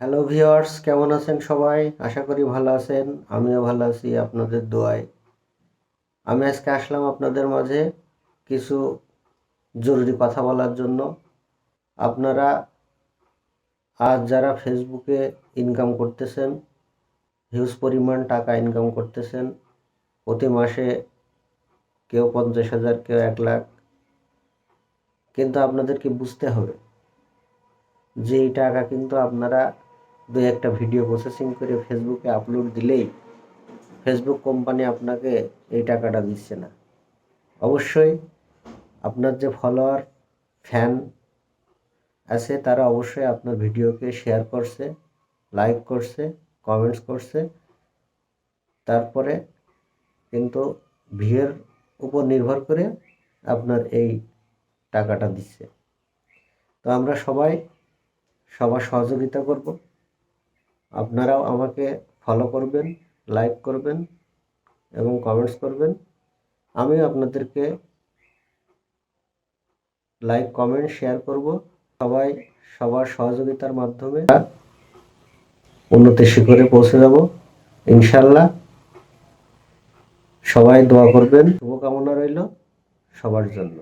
Hello viewers কেমন আছেন সবাই? আশা করি ভালো আছেন। আমিও ভালো আছি, আপনাদের দোয়ায়। আমি আজকে আসলাম আপনাদের মাঝে কিছু জরুরি কথা বলার জন্য। আপনারা আজ যারা ফেসবুকে ইনকাম করতেছেন হিউজ পরিমাণ টাকা ইনকাম করতেছেন, প্রতি মাসে কেউ পঞ্চাশ হাজার, কেউ এক লাখ, কিন্তু আপনাদেরকে বুঝতে হবে যে এই টাকা কিন্তু আপনারা দুই একটা ভিডিও প্রসেসিং করে ফেসবুকে আপলোড দিলেই ফেসবুক কোম্পানি আপনাকে এই টাকাটা দিচ্ছে না। অবশ্যই আপনার যে ফলোয়ার ফ্যান আছে, তারা অবশ্যই আপনার ভিডিওকে শেয়ার করছে লাইক করছে কমেন্টস করছে। তারপরে কিন্তু ভিউয়ের উপর নির্ভর করে আপনার এই টাকাটা দিচ্ছে। তো আমরা সবাই সবার সহযোগিতা করব। আপনারাও আমাকে ফলো করবেন লাইক করবেন এবং কমেন্টস করবেন। আমিও আপনাদেরকে লাইক কমেন্ট শেয়ার করব। সবাই সবার সহযোগিতার মাধ্যমে উন্নতি শিখরে পৌঁছে যাব। ইনশাল্লাহ সবাই দোয়া করবেন। শুভকামনা রইল সবার জন্য।